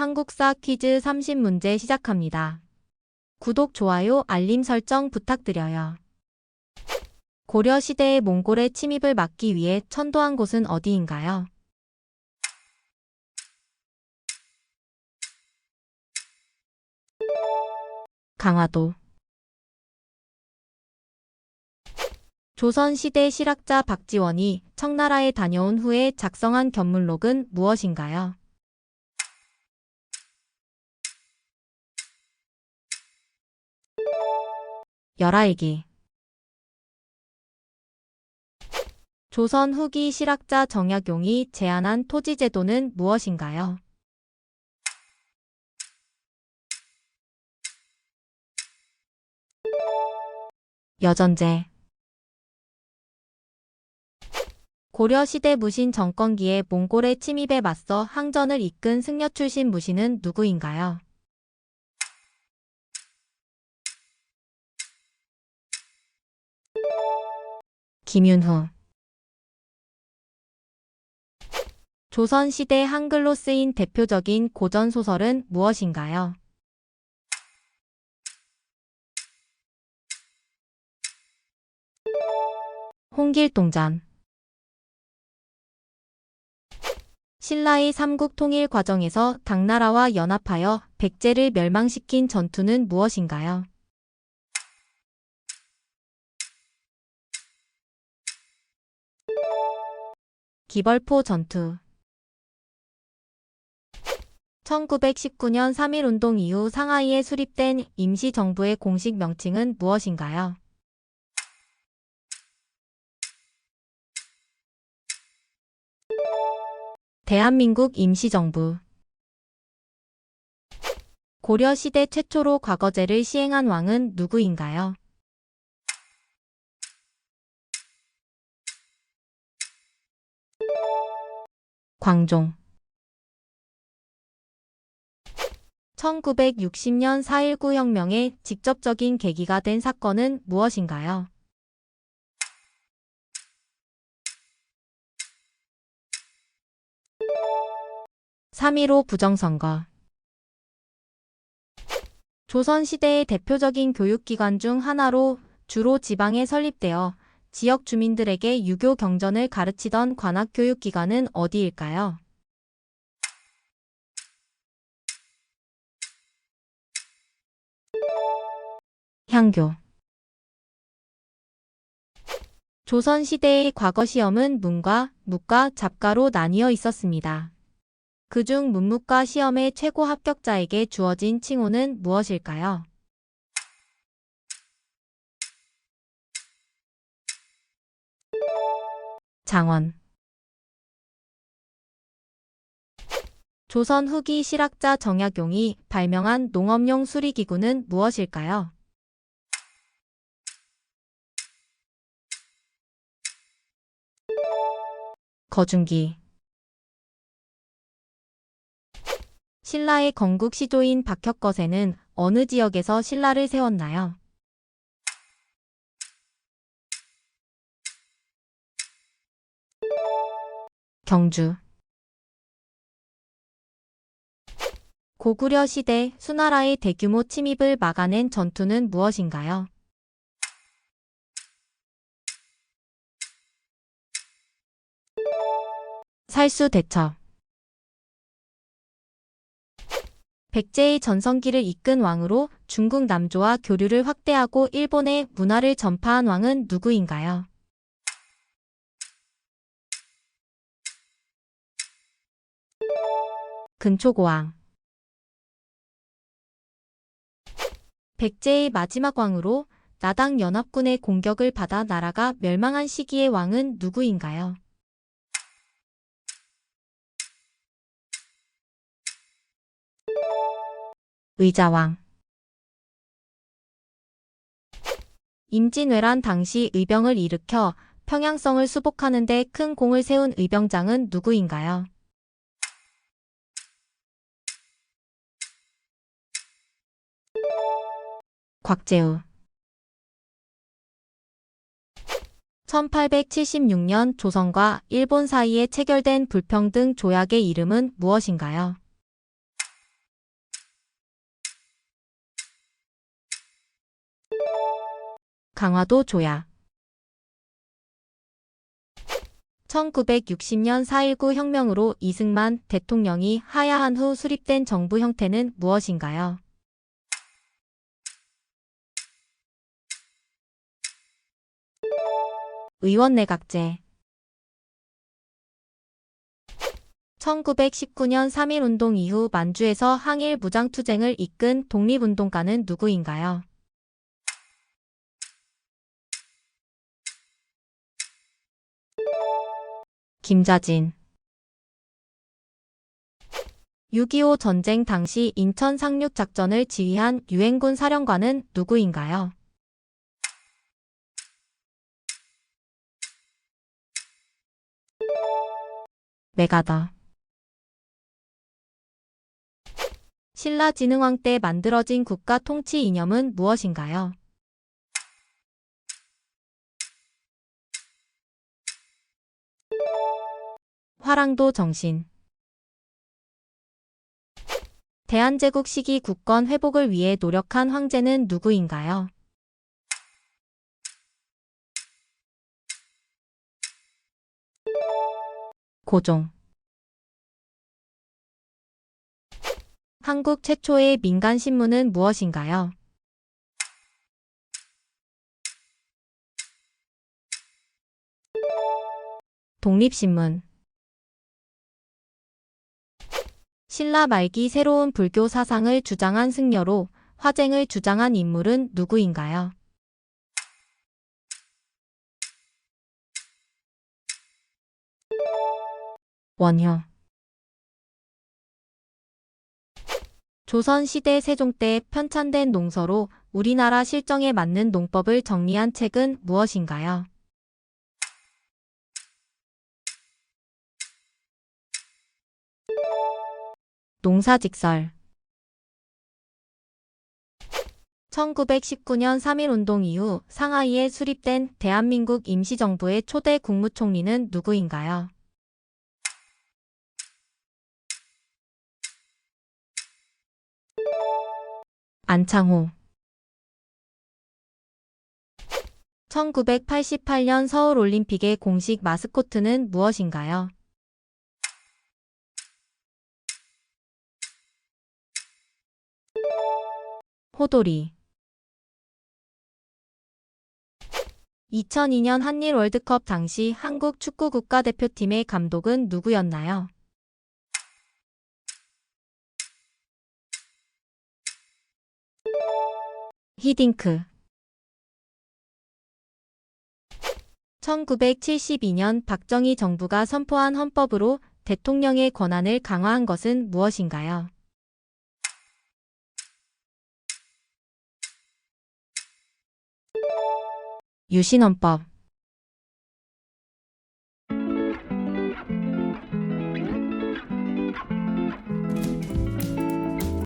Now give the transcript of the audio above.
한국사 퀴즈 30문제 시작합니다. 구독, 좋아요, 알림 설정 부탁드려요. 고려 시대의 몽골의 침입을 막기 위해 천도한 곳은 어디인가요? 강화도 조선시대 실학자 박지원이 청나라에 다녀온 후에 작성한 견문록은 무엇인가요? 열하일기 조선 후기 실학자 정약용이 제안한 토지제도는 무엇인가요? 여전제 고려시대 무신 정권기에 몽골의 침입에 맞서 항전을 이끈 승려 출신 무신은 누구인가요? 김윤후 조선시대 한글로 쓰인 대표적인 고전소설은 무엇인가요? 홍길동전 신라의 삼국 통일 과정에서 당나라와 연합하여 백제를 멸망시킨 전투는 무엇인가요? 기벌포 전투 1919년 3.1운동 이후 상하이에 수립된 임시정부의 공식 명칭은 무엇인가요? 대한민국 임시정부 고려시대 최초로 과거제를 시행한 왕은 누구인가요? 광종 1960년 4.19 혁명의 직접적인 계기가 된 사건은 무엇인가요? (3.15) 부정선거 조선시대의 대표적인 교육기관 중 하나로 주로 지방에 설립되어 지역 주민들에게 유교 경전을 가르치던 관학교육기관은 어디일까요? 향교 조선시대의 과거 시험은 문과, 무과, 잡과로 나뉘어 있었습니다. 그중 문무과 시험의 최고 합격자에게 주어진 칭호는 무엇일까요? 장원 조선 후기 실학자 정약용이 발명한 농업용 수리기구는 무엇일까요? 거중기 신라의 건국 시조인 박혁거세는 어느 지역에서 신라를 세웠나요? 경주 고구려 시대 수나라의 대규모 침입을 막아낸 전투는 무엇인가요? 살수 대첩 백제의 전성기를 이끈 왕으로 중국 남조와 교류를 확대하고 일본의 문화를 전파한 왕은 누구인가요? 근초고왕 백제의 마지막 왕으로 나당 연합군의 공격을 받아 나라가 멸망한 시기의 왕은 누구인가요? 의자왕 임진왜란 당시 의병을 일으켜 평양성을 수복하는 데 큰 공을 세운 의병장은 누구인가요? 곽재우 1876년 조선과 일본 사이에 체결된 불평등 조약의 이름은 무엇인가요? 강화도 조약 1960년 4.19 혁명으로 이승만 대통령이 하야한 후 수립된 정부 형태는 무엇인가요? 의원 내각제 1919년 3.1운동 이후 만주에서 항일 무장투쟁을 이끈 독립운동가는 누구인가요? 김자진 6.25 전쟁 당시 인천 상륙 작전을 지휘한 유엔군 사령관은 누구인가요? 메가더 신라진흥왕 때 만들어진 국가 통치 이념은 무엇인가요? 화랑도 정신 대한제국 시기 국권 회복을 위해 노력한 황제는 누구인가요? 고종 한국 최초의 민간 신문은 무엇인가요? 독립신문 신라 말기 새로운 불교 사상을 주장한 승려로 화쟁을 주장한 인물은 누구인가요? 원효 조선시대 세종 때 편찬된 농서로 우리나라 실정에 맞는 농법을 정리한 책은 무엇인가요? 농사직설 1919년 3.1운동 이후 상하이에 수립된 대한민국 임시정부의 초대 국무총리는 누구인가요? 안창호 1988년 서울올림픽의 공식 마스코트는 무엇인가요? 호돌이 2002년 한일 월드컵 당시 한국 축구 국가대표팀의 감독은 누구였나요? 히딩크 1972년 박정희 정부가 선포한 헌법으로 대통령의 권한을 강화한 것은 무엇인가요? 유신헌법